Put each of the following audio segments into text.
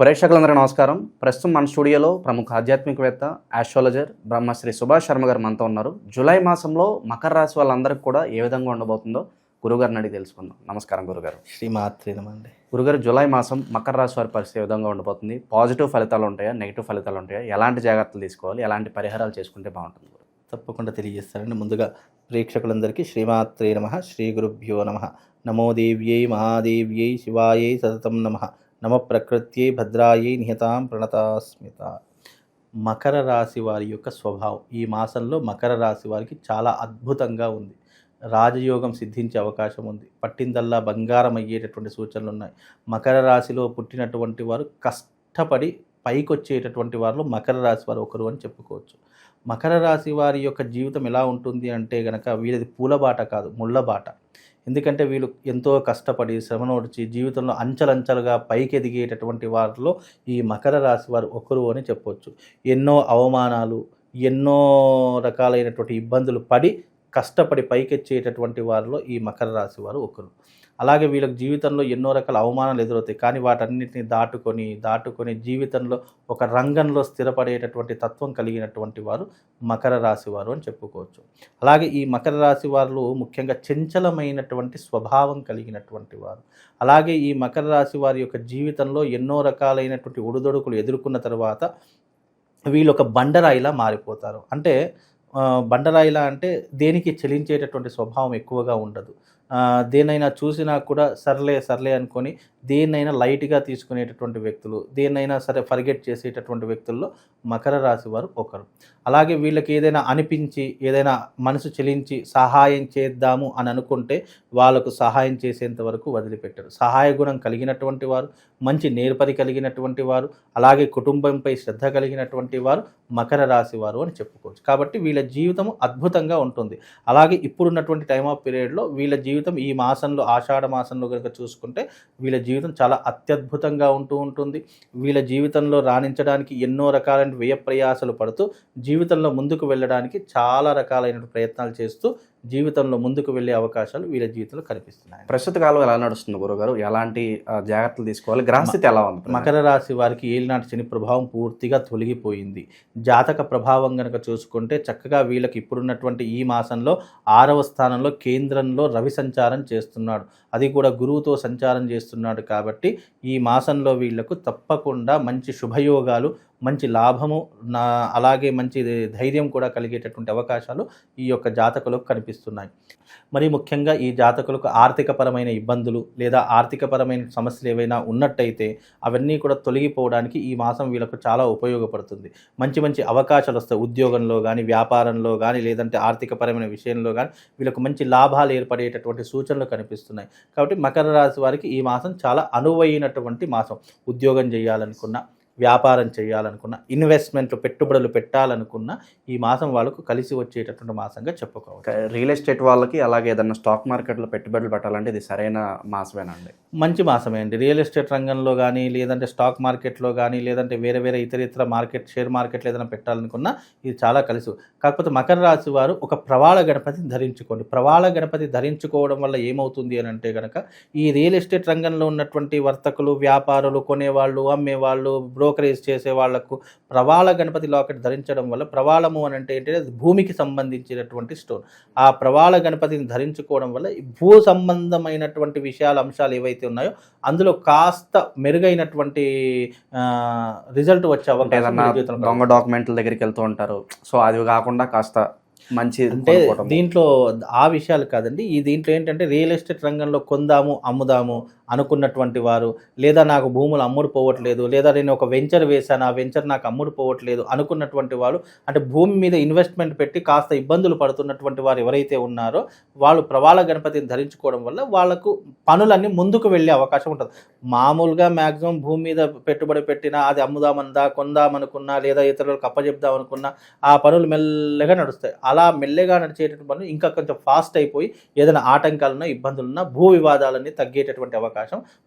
ప్రేక్షకులందరికీ నమస్కారం. ప్రస్తుతం మన స్టూడియోలో ప్రముఖ ఆధ్యాత్మికవేత్త ఆస్ట్రాలజర్ బ్రహ్మశ్రీ సుభాష్ శర్మ గారు మనతో ఉన్నారు. జూలై మాసంలో మకర రాశి వాళ్ళందరికీ కూడా ఏ విధంగా ఉండబోతుందో గురుగారిని అడిగి తెలుసుకుందాం. నమస్కారం గురుగారు శ్రీమాత్రి నమండి గురుగారు జూలై మాసం మకర రాశి వారి పరిస్థితి ఏ విధంగా ఉండబోతుంది? పాజిటివ్ ఫలితాలు ఉంటాయా? నెగిటివ్ ఫలితాలు ఉంటాయా? ఎలాంటి జాగ్రత్తలు తీసుకోవాలి? ఎలాంటి పరిహారాలు చేసుకుంటే బాగుంటుంది? తప్పకుండా తెలియజేస్తానండి ముందుగా ప్రేక్షకులందరికీ శ్రీమాత్రే నమ. శ్రీ గురుభ్యో నమ. నమో దేవ్యై మహాదేవ్యై శివాయై సతతం నమ. నమ ప్రకృత్యై భద్రాయై నిహతాం ప్రణతాస్మిత. మకర రాశి వారి యొక్క స్వభావం. ఈ మాసంలో మకర రాశి వారికి చాలా అద్భుతంగా ఉంది. రాజయోగం సిద్ధించే అవకాశం ఉంది. పట్టిందల్లా బంగారం అయ్యేటటువంటి సూచనలు ఉన్నాయి. మకర రాశిలో పుట్టినటువంటి వారు కష్టపడి పైకొచ్చేటటువంటి వారిలో మకర రాశి వారు ఒకరు అని చెప్పుకోవచ్చు. మకర రాశి వారి యొక్క జీవితం ఎలా ఉంటుంది అంటే గనక వీళ్ళది పూలబాట కాదు ముళ్ళబాట. ఎందుకంటే వీళ్ళు ఎంతో కష్టపడి శ్రమనోడ్చి జీవితంలో అంచలంచలుగా పైకి ఎదిగేటటువంటి వారిలో ఈ మకర రాశి వారు ఒకరు అని చెప్పొచ్చు. ఎన్నో అవమానాలు ఎన్నో రకాలైనటువంటి ఇబ్బందులు పడి కష్టపడి పైకెచ్చేటటువంటి వారిలో ఈ మకర రాశి వారు ఒకరు. అలాగే వీళ్ళకి జీవితంలో ఎన్నో రకాల అవమానాలు ఎదురవుతాయి. కానీ వాటన్నిటిని దాటుకొని దాటుకొని జీవితంలో ఒక రంగంలో స్థిరపడేటటువంటి తత్వం కలిగినటువంటి వారు మకర రాశి వారు అని చెప్పుకోవచ్చు. అలాగే ఈ మకర రాశి వారు ముఖ్యంగా చంచలమైనటువంటి స్వభావం కలిగినటువంటి వారు. అలాగే ఈ మకర రాశి వారి యొక్క జీవితంలో ఎన్నో రకాలైనటువంటి ఒడిదొడుకులు ఎదుర్కొన్న తర్వాత వీళ్ళు ఒక బండరాయిలా మారిపోతారు. అంటే బండరాయిలా అంటే దేనికి చెలించేటటువంటి స్వభావం ఎక్కువగా ఉండదు. దేనైనా దేన్నైనా చూసినా కూడా సర్లే సర్లే అనుకొని దేన్నైనా లైట్గా తీసుకునేటటువంటి వ్యక్తులు దేన్నైనా సరే ఫర్గెట్ చేసేటటువంటి వ్యక్తుల్లో మకర రాశి వారు ఒకరు. అలాగే వీళ్ళకి ఏదైనా అనిపించి ఏదైనా మనసు చెలించి సహాయం చేద్దాము అని అనుకుంటే వాళ్ళకు సహాయం చేసేంత వరకు వదిలిపెట్టరు. సహాయ గుణం కలిగినటువంటి వారు మంచి నేర్పరి కలిగినటువంటి వారు అలాగే కుటుంబంపై శ్రద్ధ కలిగినటువంటి వారు మకర రాశి వారు అని చెప్పుకోవచ్చు. కాబట్టి వీళ్ళ జీవితం అద్భుతంగా ఉంటుంది. అలాగే ఇప్పుడున్నటువంటి టైం ఆఫ్ పీరియడ్లో వీళ్ళ జీవితం ఈ మాసంలో ఆషాఢ మాసంలో కనుక చూసుకుంటే వీళ్ళ జీవితం చాలా అత్యద్భుతంగా ఉంటూ ఉంటుంది. వీళ్ళ జీవితంలో రాణించడానికి ఎన్నో రకాలైన వ్యయ ప్రయాసలు పడుతూ జీవితంలో ముందుకు వెళ్ళడానికి చాలా రకాలైన ప్రయత్నాలు చేస్తూ జీవితంలో ముందుకు వెళ్ళే అవకాశాలు వీళ్ళ జీవితంలో కనిపిస్తున్నాయి. ప్రస్తుత కాలం ఎలా నడుస్తుంది గురుగారు? ఎలాంటి జాగ్రత్తలు తీసుకోవాలి? గ్రహస్థితి ఎలా ఉంది మకర రాశి వారికి ఏలినాటి శని ప్రభావం పూర్తిగా తొలగిపోయింది. జాతక ప్రభావం గనక చూసుకుంటే చక్కగా వీళ్ళకి ఇప్పుడున్నటువంటి ఈ మాసంలో ఆరవ స్థానంలో కేంద్రంలో రవి సంచారం చేస్తున్నాడు. అది కూడా గురువుతో సంచారం చేస్తున్నాడు కాబట్టి ఈ మాసంలో వీళ్ళకు తప్పకుండా మంచి శుభయోగాలు మంచి లాభము నా అలాగే మంచి ధైర్యం కూడా కలిగేటటువంటి అవకాశాలు ఈ యొక్క జాతకులకు కనిపిస్తున్నాయి. మరి ముఖ్యంగా ఈ జాతకులకు ఆర్థికపరమైన ఇబ్బందులు లేదా ఆర్థికపరమైన సమస్యలు ఏవైనా ఉన్నట్టయితే అవన్నీ కూడా తొలగిపోవడానికి ఈ మాసం వీళ్ళకు చాలా ఉపయోగపడుతుంది. మంచి మంచి అవకాశాలు వస్తాయి. ఉద్యోగంలో కానీ వ్యాపారంలో కానీ లేదంటే ఆర్థికపరమైన విషయంలో కానీ వీళ్ళకు మంచి లాభాలు ఏర్పడేటటువంటి సూచనలు కనిపిస్తున్నాయి. కాబట్టి మకర రాశి వారికి ఈ మాసం చాలా అనువైనటువంటి మాసం. ఉద్యోగం చేయాలనుకున్న వ్యాపారం చేయాలనుకున్న ఇన్వెస్ట్మెంట్లు పెట్టుబడులు పెట్టాలనుకున్న ఈ మాసం వాళ్ళకు కలిసి వచ్చేటటువంటి మాసంగా చెప్పుకోవచ్చు. రియల్ ఎస్టేట్ వాళ్ళకి అలాగే ఏదన్నా స్టాక్ మార్కెట్లో పెట్టుబడులు పెట్టాలంటే ఇది సరైన మాసమేనండి. మంచి మాసమే అండి. రియల్ ఎస్టేట్ రంగంలో కానీ లేదంటే స్టాక్ మార్కెట్లో కానీ లేదంటే వేరే వేరే ఇతర ఇతర మార్కెట్ షేర్ మార్కెట్లో ఏదైనా పెట్టాలనుకున్నా ఇది చాలా కలిసి. కాకపోతే మకర రాశి వారు ఒక ప్రవాళ గణపతిని ధరించుకోండి. ప్రవాళ గణపతి ధరించుకోవడం వల్ల ఏమవుతుంది అని అంటే కనుక ఈ రియల్ ఎస్టేట్ రంగంలో ఉన్నటువంటి వర్తకులు వ్యాపారులు కొనేవాళ్ళు అమ్మేవాళ్ళు బ్రోకరేజ్ చేసే వాళ్ళకు ప్రవాళ గణపతి లాకెట్ ధరించడం వల్ల ప్రవాళము అని అంటే ఏంటంటే భూమికి సంబంధించినటువంటి స్టోన్. ఆ ప్రవాళ గణపతిని ధరించుకోవడం వల్ల భూ సంబంధమైనటువంటి విషయాలు అంశాలు ఏవైతే ఉన్నాయో అందులో కాస్త మెరుగైనటువంటి రిజల్ట్ వచ్చే అవకాశం దొంగ డాక్యుమెంట్ల దగ్గరికి వెళ్తూ ఉంటారు. సో అది కాకుండా కాస్త మంచి అంటే. దీంట్లో ఆ విషయాలు కాదండి. ఈ దీంట్లో ఏంటంటే రియల్ ఎస్టేట్ రంగంలో కొందాము అమ్ముదాము అనుకున్నటువంటి వారు లేదా నాకు భూములు అమ్ముడు పోవట్లేదు లేదా నేను ఒక వెంచర్ వేశాను ఆ వెంచర్ నాకు అమ్ముడు పోవట్లేదు అనుకున్నటువంటి వారు అంటే భూమి మీద ఇన్వెస్ట్మెంట్ పెట్టి కాస్త ఇబ్బందులు పడుతున్నటువంటి వారు ఎవరైతే ఉన్నారో వాళ్ళు ప్రవాళ గణపతిని ధరించుకోవడం వల్ల వాళ్ళకు పనులన్నీ ముందుకు వెళ్ళే అవకాశం ఉంటుంది. మామూలుగా మ్యాక్సిమం భూమి మీద పెట్టుబడి పెట్టినా అది అమ్ముదామందా కొందామనుకున్నా లేదా ఇతరులకు అప్పజెప్దామనుకున్నా ఆ పనులు మెల్లగా నడుస్తాయి. అలా మెల్లగా నడిచేటటువంటి పనులు ఇంకా కొంచెం ఫాస్ట్ అయిపోయి ఏదైనా ఆటంకాలున్నా ఇబ్బందులున్నా భూ వివాదాలన్నీ తగ్గేటటువంటి అవకాశం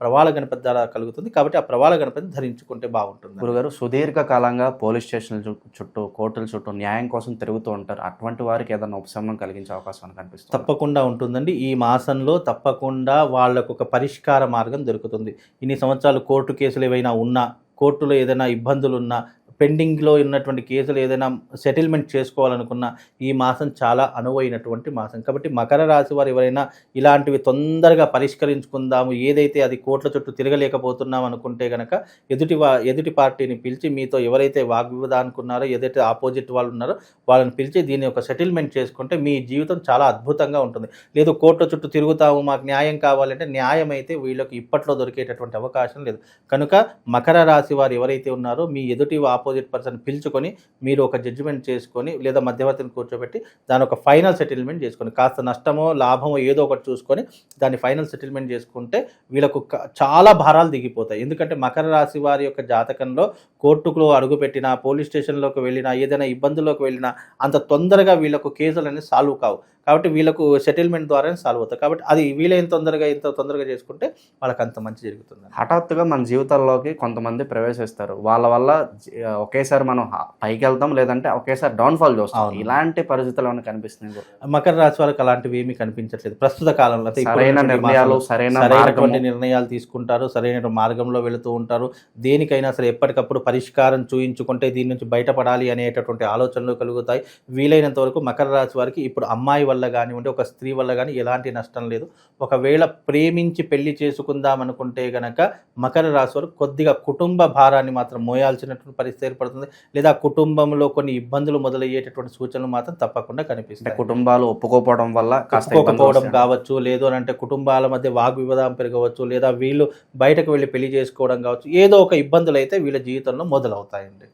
ప్రవాళ గణపతి ద్వారా కలుగుతుంది కాబట్టి ఆ ప్రవాళ గణపతిని ధరించుకుంటే బాగుంటుంది. గురుగారు సుదీర్ఘ కాలంగా పోలీస్ స్టేషన్ల చుట్టూ కోర్టుల చుట్టూ న్యాయం కోసం తిరుగుతూ ఉంటారు. అటువంటి వారికి ఏదైనా ఉపశమనం కలిగించే అవకాశం కనిపిస్తుంది? తప్పకుండా ఉంటుందండి. ఈ మాసంలో తప్పకుండా వాళ్ళకు ఒక పరిష్కార మార్గం దొరుకుతుంది. ఇన్ని సంవత్సరాలు కోర్టు కేసులు ఏవైనా ఉన్నా కోర్టులో ఏదైనా ఇబ్బందులు ఉన్నా పెండింగ్లో ఉన్నటువంటి కేసులు ఏదైనా సెటిల్మెంట్ చేసుకోవాలనుకున్న ఈ మాసం చాలా అనువైనటువంటి మాసం. కాబట్టి మకర రాశి వారు ఎవరైనా ఇలాంటివి తొందరగా పరిష్కరించుకుందాము ఏదైతే అది కోట్ల చుట్టూ తిరగలేకపోతున్నాం అనుకుంటే కనుక ఎదుటి వా ఎదుటి పార్టీని పిలిచి మీతో ఎవరైతే వాగ్వివాదానుకున్నారో ఏదైతే ఆపోజిట్ వాళ్ళు ఉన్నారో వాళ్ళని పిలిచి దీన్ని ఒక సెటిల్మెంట్ చేసుకుంటే మీ జీవితం చాలా అద్భుతంగా ఉంటుంది. లేదు కోట్ల చుట్టూ తిరుగుతాము మాకు న్యాయం కావాలంటే న్యాయం అయితే వీళ్ళకి ఇప్పట్లో దొరికేటటువంటి అవకాశం లేదు. కనుక మకర రాశి వారు ఎవరైతే ఉన్నారో మీ ఎదుటి ఆపోజిట్ పర్సన్ పిలుచుకొని మీరు ఒక జడ్జిమెంట్ చేసుకొని లేదా మధ్యవర్తిని కూర్చోబెట్టి దాని ఒక ఫైనల్ సెటిల్మెంట్ చేసుకొని కాస్త నష్టమో లాభమో ఏదో ఒకటి చూసుకొని దాన్ని ఫైనల్ సెటిల్మెంట్ చేసుకుంటే వీళ్ళకు చాలా భారాలు దిగిపోతాయి. ఎందుకంటే మకర రాశి వారి యొక్క జాతకంలో కోర్టుకులో అడుగుపెట్టినా పోలీస్ స్టేషన్లోకి వెళ్ళినా ఏదైనా ఇబ్బందుల్లోకి వెళ్ళినా అంత తొందరగా వీళ్ళకు కేసులు అనేది సాల్వ్ కావు. కాబట్టి వీళ్ళకు సెటిల్మెంట్ ద్వారానే సాల్వ్ అవుతాయి. కాబట్టి అది వీలైన తొందరగా ఇంత తొందరగా చేసుకుంటే వాళ్ళకి అంత మంచి జరుగుతుంది హఠాత్తుగా మన జీవితాల్లోకి కొంతమంది ప్రవేశిస్తారు. వాళ్ళ వల్ల ఒకేసారి మనం పైకి వెళ్తాం లేదంటే ఒకేసారి డౌన్ఫాల్ చూస్తాం. ఇలాంటి పరిస్థితులు ఏమైనా కనిపిస్తున్నాయి మకర రాశి వాళ్ళకి అలాంటివి ఏమీ కనిపించట్లేదు. ప్రస్తుత కాలంలో సరైన నిర్ణయాలు సరైన నిర్ణయాలు తీసుకుంటారు సరైన మార్గంలో వెళుతూ ఉంటారు. దేనికైనా సరే ఎప్పటికప్పుడు పరిష్కారం చూయించుకుంటే దీని నుంచి బయటపడాలి అనేటటువంటి ఆలోచనలు కలుగుతాయి. వీలైనంత వరకు మకర రాశి వారికి ఇప్పుడు అమ్మాయి వల్ల కానివ్వండి ఒక స్త్రీ వల్ల కానీ ఎలాంటి నష్టం లేదు. ఒకవేళ ప్రేమించి పెళ్ళి చేసుకుందాం అనుకుంటే గనక మకర రాశి వారు కొద్దిగా కుటుంబ భారాన్ని మాత్రం మోయాల్సినటువంటి పరిస్థితి ఏర్పడుతుంది లేదా కుటుంబంలో కొన్ని ఇబ్బందులు మొదలయ్యేటటువంటి సూచనలు మాత్రం తప్పకుండా కనిపిస్తాయి కుటుంబాలు ఒప్పుకోపోవడం వల్ల ఒప్పుకోకపోవడం. కావచ్చు లేదు అని అంటే కుటుంబాల మధ్య వాగ్వివాదం పెరగవచ్చు లేదా వీళ్ళు బయటకు వెళ్ళి పెళ్ళి చేసుకోవడం కావచ్చు ఏదో ఒక ఇబ్బందులు అయితే వీళ్ళ జీవితంలో మొదలవుతాయండి.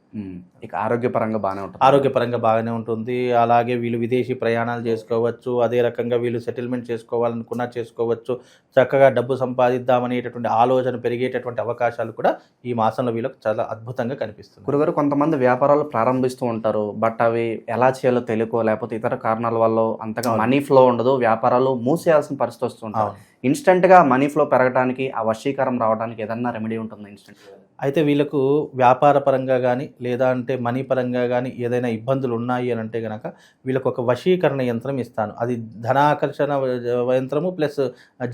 ఇక ఆరోగ్యపరంగా బాగానే ఉంటుంది. ఆరోగ్యపరంగా బాగానే ఉంటుంది. అలాగే వీళ్ళు విదేశీ ప్రయాణాలు చేసుకోవచ్చు. అదే రకంగా వీళ్ళు సెటిల్మెంట్ చేసుకోవాలనుకున్నా చేసుకోవచ్చు. చక్కగా డబ్బు సంపాదిద్దామనేటటువంటి ఆలోచన పెరిగేటటువంటి అవకాశాలు కూడా ఈ మాసంలో వీళ్ళకి చాలా అద్భుతంగా కనిపిస్తుంది గురుగారు కొంతమంది వ్యాపారాలు ప్రారంభిస్తూ ఉంటారు. బట్ అవి ఎలా చేయాలో తెలియకో లేకపోతే ఇతర కారణాల వల్ల అంతగా. మనీ ఫ్లో ఉండదు. వ్యాపారాలు మూసేయాల్సిన పరిస్థితి వస్తుంటారు అవును. ఇన్స్టెంట్గా మనీ ఫ్లో పెరగడానికి ఆ వశీకరం రావడానికి ఏదన్నా రెమెడీ ఉంటుంది ఇన్స్టెంట్ అయితే వీళ్ళకు వ్యాపార పరంగా కానీ లేదా అంటే మనీ పరంగా కానీ ఏదైనా ఇబ్బందులు ఉన్నాయి అని అంటే కనుక వీళ్ళకు ఒక వశీకరణ యంత్రం ఇస్తాను. అది ధనాకర్షణ యంత్రము ప్లస్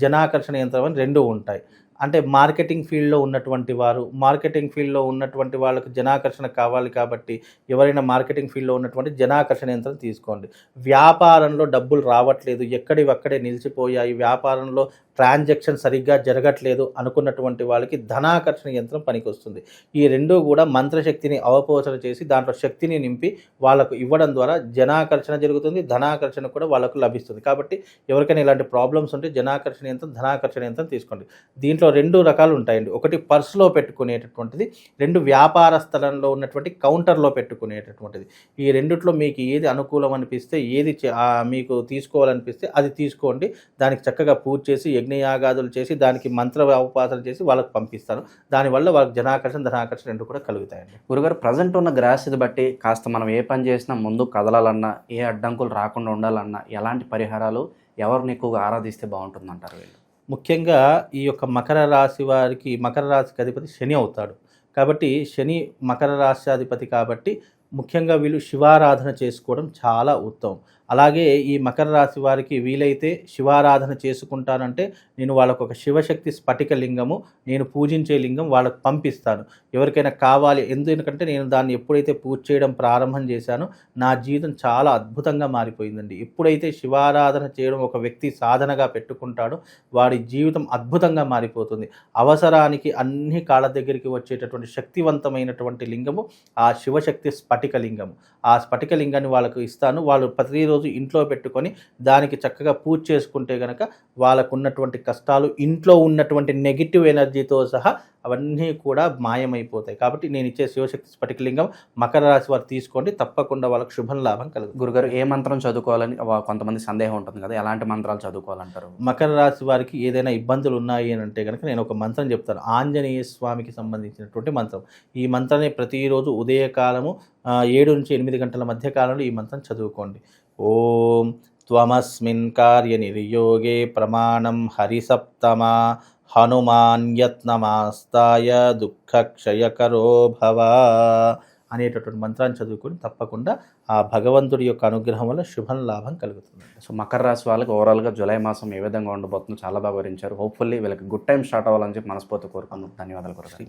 జనాకర్షణ యంత్రం అని రెండు ఉంటాయి. అంటే మార్కెటింగ్ ఫీల్డ్లో ఉన్నటువంటి వారు మార్కెటింగ్ ఫీల్డ్లో ఉన్నటువంటి వాళ్ళకు జనాకర్షణ కావాలి కాబట్టి ఎవరైనా మార్కెటింగ్ ఫీల్డ్లో ఉన్నటువంటి జనాకర్షణ యంత్రం తీసుకోండి. వ్యాపారంలో డబ్బులు రావట్లేదు ఎక్కడివక్కడే నిలిచిపోయాయి వ్యాపారంలో ట్రాన్సాక్షన్ సరిగ్గా జరగట్లేదు అనుకున్నటువంటి వాళ్ళకి ధనాకర్షణ యంత్రం పనికొస్తుంది. ఈ రెండు కూడా మంత్రశక్తిని అవపోచన చేసి దాంట్లో శక్తిని నింపి వాళ్ళకు ఇవ్వడం ద్వారా జనాకర్షణ జరుగుతుంది ధనాకర్షణ కూడా వాళ్ళకు లభిస్తుంది. కాబట్టి ఎవరికైనా ఇలాంటి ప్రాబ్లమ్స్ ఉంటే జనాకర్షణ యంత్రం ధనాకర్షణ యంత్రం తీసుకోండి. దీంట్లో రెండు రకాలు ఉంటాయండి. ఒకటి పర్సులో పెట్టుకునేటటువంటిది రెండు వ్యాపార స్థలంలో ఉన్నటువంటి కౌంటర్లో పెట్టుకునేటటువంటిది. ఈ రెండిట్లో మీకు ఏది అనుకూలం అనిపిస్తే ఏది చే- మీకు తీసుకోవాలనిపిస్తే అది తీసుకోండి. దానికి చక్కగా పూజ చేసి యజ్ఞయాగాదులు చేసి దానికి మంత్ర ఉపాసన చేసి వాళ్ళకి పంపిస్తాను. దానివల్ల వాళ్ళకి జనాకర్షణ ధనాకర్షణ రెండు కూడా కలుగుతాయండి. గురుగారు ప్రజెంట్ ఉన్న గ్రాస్ది బట్టి కాస్త మనం ఏ పని చేసినా ముందు కదలాలన్నా ఏ అడ్డంకులు రాకుండా ఉండాలన్నా ఎలాంటి పరిహారాలు ఎవరిని ఎక్కువగా ఆరాధిస్తే బాగుంటుంది అంటారు వీళ్ళు? ముఖ్యంగా ఈ యొక్క మకర రాశి వారికి మకర రాశికి అధిపతి శని అవుతాడు. కాబట్టి శని మకర రాశ్యాధిపతి కాబట్టి ముఖ్యంగా వీళ్ళు శివారాధన చేసుకోవడం చాలా ఉత్తమం. అలాగే ఈ మకర రాశి వారికి వీలైతే శివారాధన చేసుకుంటానంటే నేను వాళ్ళకు ఒక శివశక్తి స్ఫటిక లింగము నేను పూజించే లింగం వాళ్ళకు పంపిస్తాను. ఎవరికైనా కావాలి ఎందుకంటే నేను దాన్ని ఎప్పుడైతే పూజ చేయడం ప్రారంభం చేశానో నా జీవితం చాలా అద్భుతంగా మారిపోయిందండి. ఎప్పుడైతే శివారాధన చేయడం ఒక వ్యక్తి సాధనగా పెట్టుకుంటాడో వాడి జీవితం అద్భుతంగా మారిపోతుంది. అవసరానికి అన్ని కాళ్ళ దగ్గరికి వచ్చేటటువంటి శక్తివంతమైనటువంటి లింగము ఆ శివశక్తి స్ఫటిక లింగము. ఆ స్ఫటిక లింగాన్ని వాళ్ళకు ఇస్తాను. వాళ్ళు ప్రతిరోజు ఇంట్లో పెట్టుకొని దానికి చక్కగా పూజ చేసుకుంటే గనక వాళ్ళకు ఉన్నటువంటి కష్టాలు ఇంట్లో ఉన్నటువంటి నెగిటివ్ ఎనర్జీతో సహా అవన్నీ కూడా మాయమైపోతాయి. కాబట్టి నేను ఇచ్చే శివశక్తి స్ఫటిక లింగం మకర రాశి వారు తీసుకోండి. తప్పకుండా వాళ్ళకి శుభం లాభం కలుగుతుంది. గురుగారు ఏ మంత్రం చదువుకోవాలని కొంతమంది సందేహం ఉంటుంది కదా ఎలాంటి మంత్రాలు చదువుకోవాలంటారు? మకర రాశి వారికి ఏదైనా ఇబ్బందులు ఉన్నాయి అని అంటే కనుక నేను ఒక మంత్రం చెప్తాను. ఆంజనేయ స్వామికి సంబంధించినటువంటి మంత్రం. ఈ మంత్రాన్ని ప్రతిరోజు ఉదయకాలము ఏడు నుంచి ఎనిమిది గంటల మధ్య కాలంలో ఈ మంత్రం చదువుకోండి. ఓం త్వమస్మిన్ కార్య నిర్యోగే ప్రమాణం హరిసప్తమా హనుమాన్యత్నమాస్తాయ దుఃఖక్షయకరో భవ అనేటటువంటి మంత్రాన్ని చదువుకొని తప్పకుండా ఆ భగవంతుడి యొక్క అనుగ్రహం వల్ల శుభం లాభం కలుగుతుంది సో మకర రాశి వాళ్ళకి ఓవరాల్గా జూలై మాసం ఏ విధంగా ఉండబోతుందో చాలా బాగా వివరించారు. హోప్ఫుల్లీ వీళ్ళకి గుడ్ టైం స్టార్ట్ అవ్వాలని చెప్పి మనస్ఫూర్తి కోరుకుందాం. ధన్యవాదాలు గురుగారు.